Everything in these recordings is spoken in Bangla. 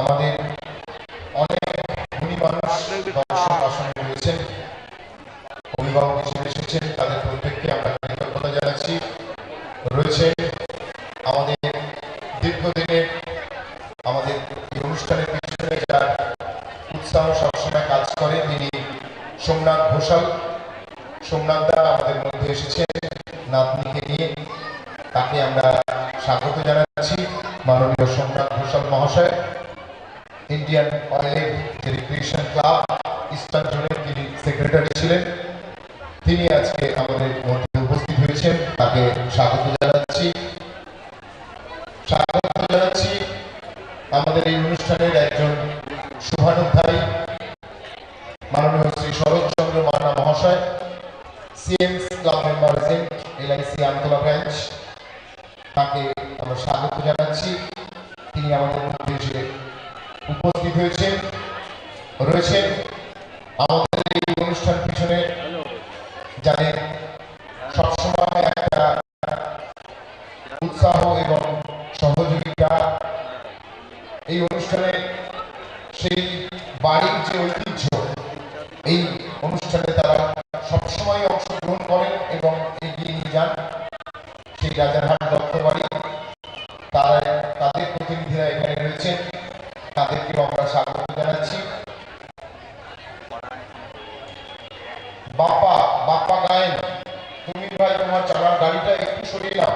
আমাদের অনেক গুণী মানুষ দর্শক আসনে অভিভাবক হিসেবে এসেছেন, তাদের প্রত্যেককে আমরা কৃতজ্ঞতা জানাচ্ছি। রয়েছে আমাদের দীর্ঘদিনের আমাদের এই অনুষ্ঠানের পিছনে যার উৎসাহ সবসময় কাজ করে তিনি সোমনাথ ঘোষাল। সোমনাথ দা আমাদের মধ্যে এসেছেন, নাতনিকে নিয়ে। তাকে আমরা স্বাগত জানাচ্ছি। মাননীয় সোমনাথ ঘোষাল মহাশয়। ইন্ডিয়ান অয়েলের যে রিক্রিয়েশন ক্লাব ইস্টার্ন জোনের তিনি সেক্রেটারি ছিলেন। তিনি আজকে আমাদের মধ্যে উপস্থিত হয়েছেন। তাকে স্বাগত জানাচ্ছি। স্বাগত জানাচ্ছি আমাদের এই অনুষ্ঠানের একজন শুভানুধ্যায়ী, মাননীয় শ্রী শরৎচন্দ্র মান্না মহাশয় CMS club member LIC Amtala branch তাকে আমরা স্বাগত জানাচ্ছি। তিনি আমাদের মধ্যে উপস্থিত হয়েছে রয়েছে আমাদের এই অনুষ্ঠান পিছনে জানেন por aí, não.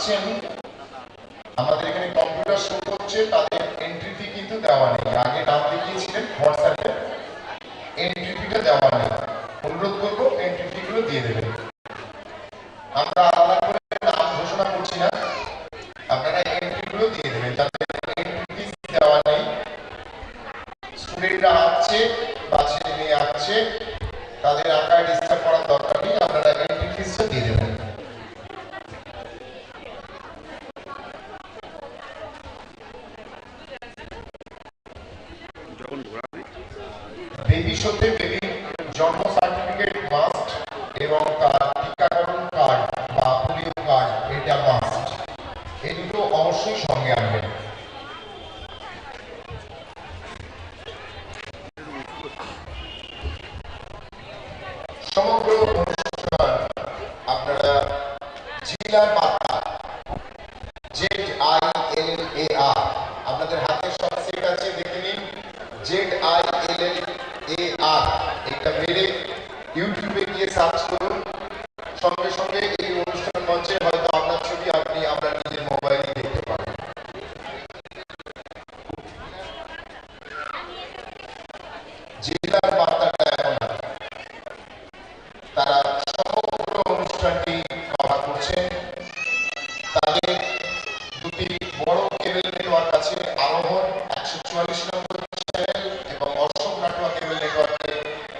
আছেন আমাদের এখানে কম্পিউটার শো করছে, তাদের এন্ট্রি ফি কিন্তু দেওয়া নেই। আগে নাম দেখিয়েছিলেন হোয়াটসঅ্যাপে এন্ট্রি ফিটা দেওয়া নেই। অনুরোধ করব এন্ট্রি ফি গুলো দিয়ে দেবেন আমরা আলাদা করে নাম ঘোষণা করছি না আপনারা এন্ট্রি গুলো দিয়ে দেবেন যাতে এন্ট্রি ফি দেওয়া নেই স্টুডেন্টরা আসছে বা ছেলে মেয়ে আসছে তাদের আঁকায় ডিস্টার্ব করার দরকার নেই আপনারা এন্ট্রি ফিসটা দিয়ে দেবেন বেবি শোতে জন্ম সার্টিফিকেট মাস্ট এবং তার টিকাকরণ কার্ড বা পোলিও কার্ড এটা মাস্ট এই দুটো অবশ্যই সঙ্গে আনবেন জেলার বার্তাটা এখন তারা সমগ্র অনুষ্ঠানটি কভার করছেন তাদের দুটি বড় কেবল নেটওয়ার্ক আছে, আরোহণ একশো চুয়াল্লিশ নম্বর চ্যানেল এবং অশোক নাটোয়া কেবল নেটওয়ার্কের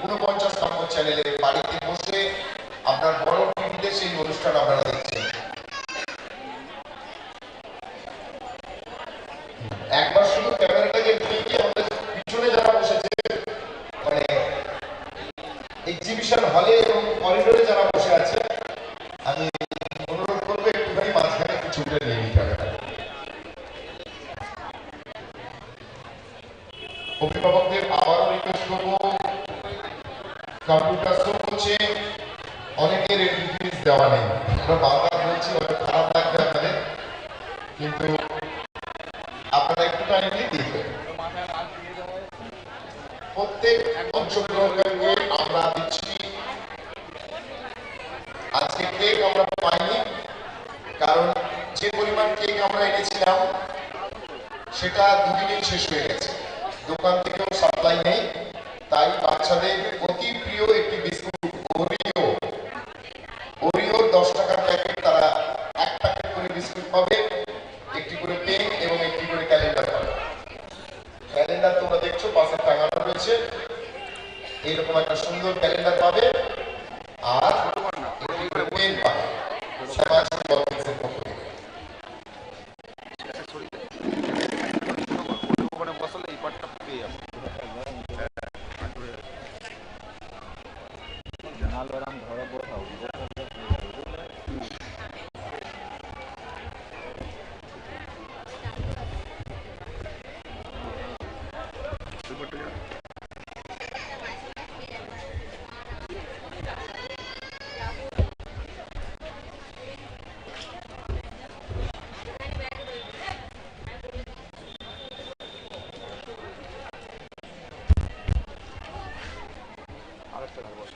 উনপঞ্চাশ নম্বর চ্যানেলে বাড়িতে বসে আপনার বড় টিভিতে সেই অনুষ্ঠান আপনারা দেখছেন একবার শুধু ক্যামেরাটাকে ঢেকে আমাদের পিছনে যারা বসেছে মানে এক্সিবিশন হলে এবং করিডোরে যারা বসে আছে, আমি অনুরোধ করব একটুখানি মাঝখানে একটু ছবিটা নিয়ে নিতে হবে অভিভাবকদের আবারও রিকোয়েস্ট করব কম্পিউটার শো করছে, অনেকের এন্ট্রিফিস দেওয়া নেই। আমরা বারবার বলছি, হয়তো খারাপ লাগবে আপনাদের কিন্তু আপনারা একটু টাইম দিয়ে দিয়ে দেবেন। প্রত্যেক অংশগ্রহণকারীকে আমরা দিচ্ছি আজকে কেক আমরা পাইনি কারণ যে পরিমাণ কেক আমরা এনেছিলাম, সেটা দুদিনেই শেষ হয়ে গেছে। দোকান থেকেও সাপ্লাই নেই, তাই বাচ্চাদের অতি প্রিয় একটি বিস্কুট ওরিও ওরিওর দশ টাকার প্যাকেট তারা এক করে বিস্কুট পাবে, একটি করে পেন এবং একটি করে ক্যালেন্ডার পাবে। ক্যালেন্ডার তোমরা দেখছ, পাশে টাঙানো রয়েছে। একটা সুন্দর ক্যালেন্ডার পাবে। arvoisa